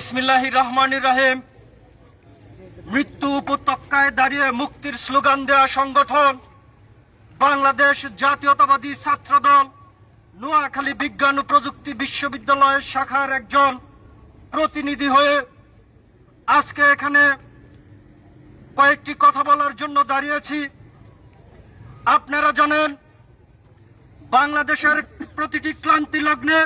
বিসমিল্লাহ রহমান রাহিম মৃত্যু উপত্যকায় দাঁড়িয়ে মুক্তির স্লোগান দেওয়া সংগঠন, বাংলাদেশ জাতীয়তাবাদী ছাত্রদল, নোয়াখালী বিজ্ঞান ও প্রযুক্তি বিশ্ববিদ্যালয়ের শাখার একজন প্রতিনিধি হয়ে আজকে এখানে কয়েকটি কথা বলার জন্য দাঁড়িয়েছি। আপনারা জানেন, বাংলাদেশের প্রতিটি ক্লান্তি লগ্নে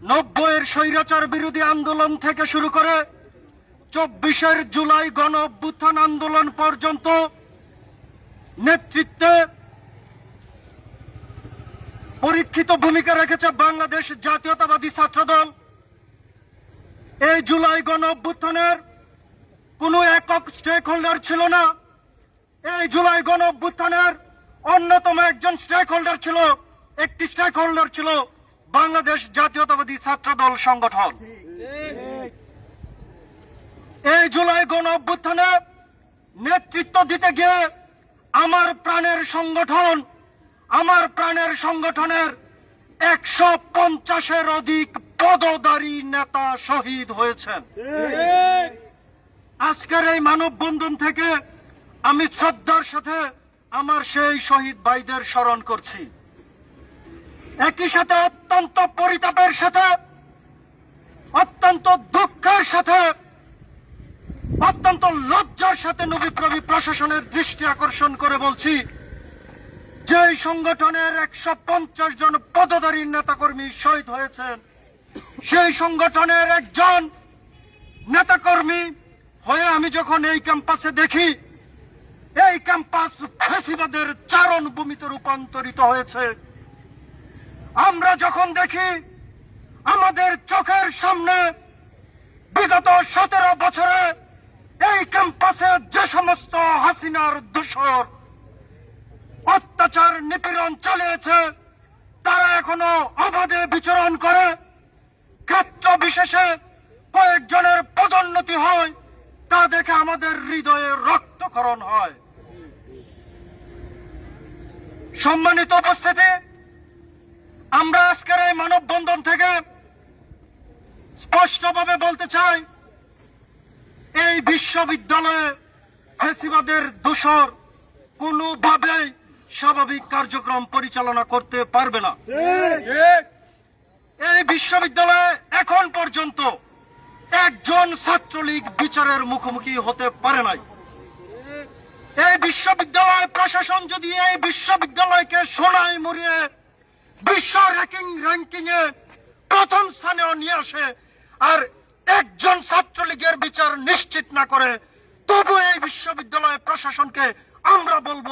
নব্বইয়ের স্বৈরাচার বিরোধী আন্দোলন থেকে শুরু করে চব্বিশের জুলাই গণ অভ্যুত্থান আন্দোলন পর্যন্ত নেতৃত্বে পরীক্ষিত ভূমিকা রেখেছে বাংলাদেশ জাতীয়তাবাদী ছাত্রদল। এই জুলাই গণ অভ্যুত্থানের কোনো একক স্টেক হোল্ডার ছিল না। এই জুলাই গণ অভ্যুত্থানের অন্যতম একজন স্টেক হোল্ডার ছিল, একটি স্টেক হোল্ডার ছিল বাংলাদেশ জাতীয়তাবাদী ছাত্র দল সংগঠন। এই জুলাই গণ অভ্যুত্থানে নেতৃত্ব দিতে গিয়ে আমার প্রাণের সংগঠন, আমার প্রাণের সংগঠনের একশো পঞ্চাশের অধিক পদধারী নেতা শহীদ হয়েছেন। আজকের এই মানববন্ধন থেকে আমি শ্রদ্ধার সাথে আমার সেই শহীদ ভাইদের স্মরণ করছি। একই সাথে অত্যন্ত পরিতাপের সাথে, অত্যন্ত দুঃখের সাথে, অত্যন্ত লজ্জার সাথে নবী প্রবী প্রশাসনের দৃষ্টি আকর্ষণ করে বলছি, যে সংগঠনের একশো পঞ্চাশ জন পদধারী নেতাকর্মী শহীদ হয়েছেন, সেই সংগঠনের একজন নেতাকর্মী হয়ে আমি যখন এই ক্যাম্পাসে দেখি, এই ক্যাম্পাস ফেসিবাদের চারণ ভূমিতে রূপান্তরিত হয়েছে। আমরা যখন দেখি আমাদের চোখের সামনে বিগত সতেরো বছরে এই ক্যাম্পাসে যে সমস্ত হাসিনার দূষর অত্যাচার নিপীড়ন চালিয়েছে, তারা এখনও অবাধে বিচরণ করে। ক্ষেত্র বিশেষে কয়েকজনের পদোন্নতি হয়, তা দেখে আমাদের হৃদয়ে রক্তকরণ হয়। সম্মানিত উপস্থিতি আমরা আজকের এই মানববন্ধন থেকে স্পষ্টভাবে বলতে চাই, এই বিশ্ববিদ্যালয়ে ফেসিবাদের দোষর কোনোভাবেই স্বাভাবিক কার্যক্রম পরিচালনা করতে পারবে না। এই বিশ্ববিদ্যালয়ে এখন পর্যন্ত একজন ছাত্রলীগ বিচারের মুখোমুখি হতে পারে নাই। এই বিশ্ববিদ্যালয় প্রশাসন যদি এই বিশ্ববিদ্যালয়কে সোনায় মরিয়ে বিশ্ব র্যাঙ্কিং র্যাঙ্কিং এ প্রথম স্থানেও নিয়ে আসে আর একজন ছাত্রলীগের বিচার নিশ্চিত না করে, তবু এই বিশ্ববিদ্যালয় প্রশাসনকে আমরা বলব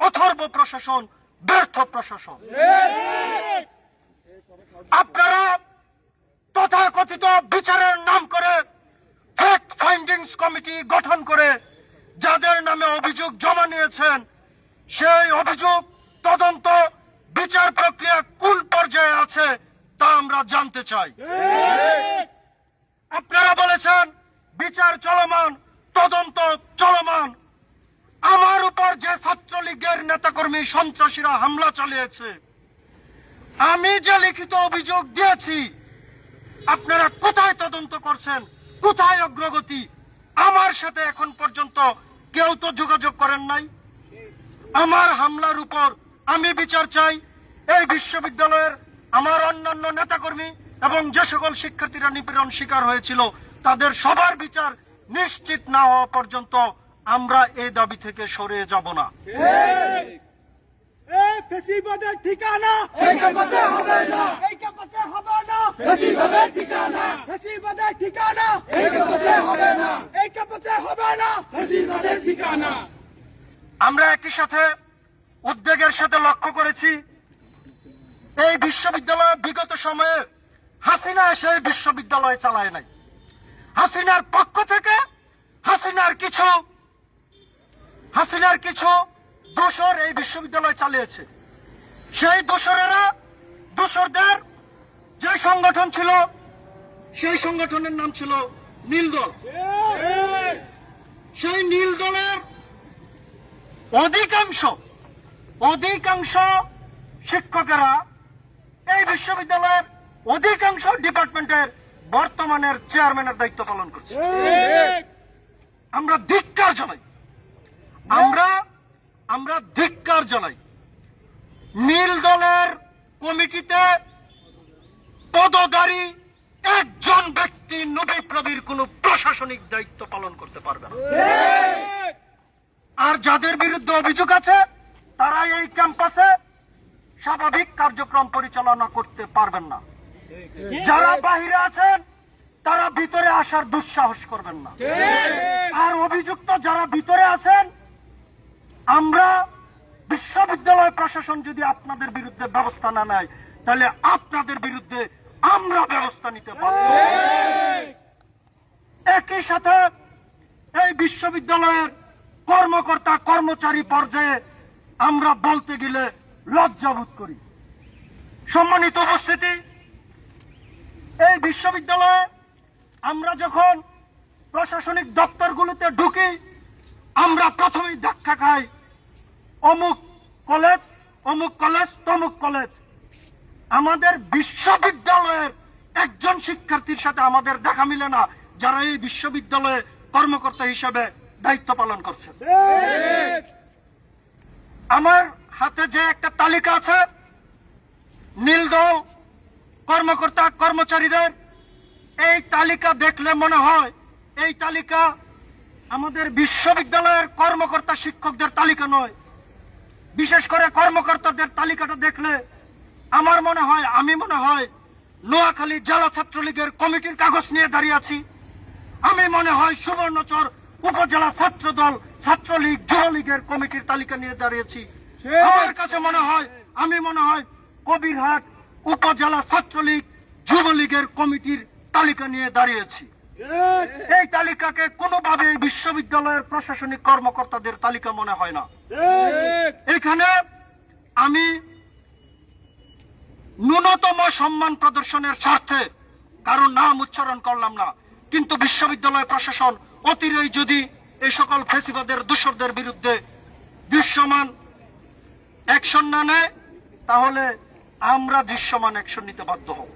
অথর্ব প্রশাসন, ব্যর্থ প্রশাসন। আপনারা তথাকথিত বিচারের নাম করে ফ্যাক্ট ফাইন্ডিংস কমিটি গঠন করে যাদের নামে অভিযোগ জমা নিয়েছেন, সেই অভিযোগ তদন্ত বিচার প্রক্রিয়া কোন পর্যায়ে আছে তা আমরা জানতে চাই। আপনারা বলেছেন, বিচার চলমান, তদন্ত চলমান। আমার উপর যে ছাত্রলীগের নেতাকর্মী সন্ত্রাসীরা হামলা চালিয়েছে, আমি যে লিখিত অভিযোগ দিয়েছি, আপনারা কোথায় তদন্ত করছেন, কোথায় অগ্রগতি, আমার সাথে এখন পর্যন্ত কেউ তো যোগাযোগ করেন নাই। আমার হামলার উপর আমি বিচার চাই এই বিশ্ববিদ্যালয়ের আমার অন্যান্য নেতাকর্মী এবং যে সকল শিক্ষার্থীরা নিপীড়ন শিকার হয়েছিল তাদের সবার বিচার নিশ্চিত না হওয়া পর্যন্ত আমরা এই দাবি থেকে সরে যাব না। ঠিকানা। আমরা একই সাথে উদ্বেগের সাথে লক্ষ্য করেছি এই বিশ্ববিদ্যালয় বিগত সময়ে হাসিনা এসে বিশ্ববিদ্যালয় চালায় নাই। হাসিনার পক্ষ থেকে হাসিনার কিছু হাসিনার কিছু দোষর এই বিশ্ববিদ্যালয় চালিয়েছে। সেই দোষরেরা, দোষরদের যে সংগঠন ছিল, সেই সংগঠনের নাম ছিল নীলদল সেই নীল দলের অধিকাংশ অধিকাংশ শিক্ষকেরা বিশ্ববিদ্যালয়ের অধিকাংশ ডিপার্টমেন্টের বর্তমানের চেয়ারম্যানের দায়িত্ব পালন করছে। আমরা ধিক্কার জানাই। আমরা আমরা ধিক্কার জানাই। নীল দলের কমিটিতে পদধারী একজন ব্যক্তি নবী প্রবীর কোন প্রশাসনিক দায়িত্ব পালন করতে পারবে না। আর যাদের বিরুদ্ধে অভিযোগ আছে তারা এই ক্যাম্পাসে স্বাভাবিক কার্যক্রম পরিচালনা করতে পারবেন না। যারা বাহিরে আছেন, তারা ভিতরে আসার দুঃসাহস করবেন না। আর অভিযুক্ত যারা ভিতরে আছেন, আমরা বিশ্ববিদ্যালয় প্রশাসন যদি আপনাদের বিরুদ্ধে ব্যবস্থা না নেয়, তাহলে আপনাদের বিরুদ্ধে আমরা ব্যবস্থা নিতে পারব। একই সাথে এই বিশ্ববিদ্যালয়ের কর্মকর্তা কর্মচারী পর্যায়ে আমরা বলতে গেলে লজ্জাবোধ করি। সম্মানিত উপস্থিতি এই বিশ্ববিদ্যালয়ে আমরা যখন প্রশাসনিক দপ্তরগুলোতে ঢুকি আমরা প্রথমেই দেখা খাই অমুক কলেজ অমুক কলেজ তমুক কলেজ। আমাদের বিশ্ববিদ্যালয়ের একজন শিক্ষার্থীর সাথে আমাদের দেখা মিলে না যারা এই বিশ্ববিদ্যালয়ে কর্মকর্তা হিসেবে দায়িত্ব পালন করছে। আমার হাতে যে একটা তালিকা আছে নীলদল কর্মকর্তা, কর্মচারীদের, এই তালিকা দেখলে মনে হয়, এই তালিকা আমাদের বিশ্ববিদ্যালয়ের কর্মকর্তা শিক্ষকদের তালিকা নয়। বিশেষ করে কর্মকর্তাদের তালিকাটা দেখলে আমার মনে হয়, আমি মনে হয় নোয়াখালী জেলা ছাত্রলীগের কমিটির কাগজ নিয়ে দাঁড়িয়ে আছি। আমি মনে হয় সুবর্ণচর উপজেলা ছাত্র দল ছাত্রলীগ, যুবলীগের কমিটির তালিকা নিয়ে দাঁড়িয়েছি। আমার কাছে মনে হয় আমি মনে হয় কবিরহাট উপজেলা ছাত্রলীগ যুবলীগের কমিটির তালিকা নিয়ে দাঁড়িয়েছি। এই তালিকাকে কোনোভাবে বিশ্ববিদ্যালয়ের প্রশাসনিক কর্মকর্তাদের তালিকা মনে হয় না। এখানে আমি ন্যূনতম সম্মান প্রদর্শনের স্বার্থে কারণ নাম উচ্চারণ করলাম না কিন্তু বিশ্ববিদ্যালয় প্রশাসন অতিরেই যদি এই সকল ফেসিবাদের দূষরদের বিরুদ্ধে দৃশ্যমান অ্যাকশন না নেয় তাহলে আমরা দৃশ্যমান অ্যাকশন নিতে বাধ্য হব।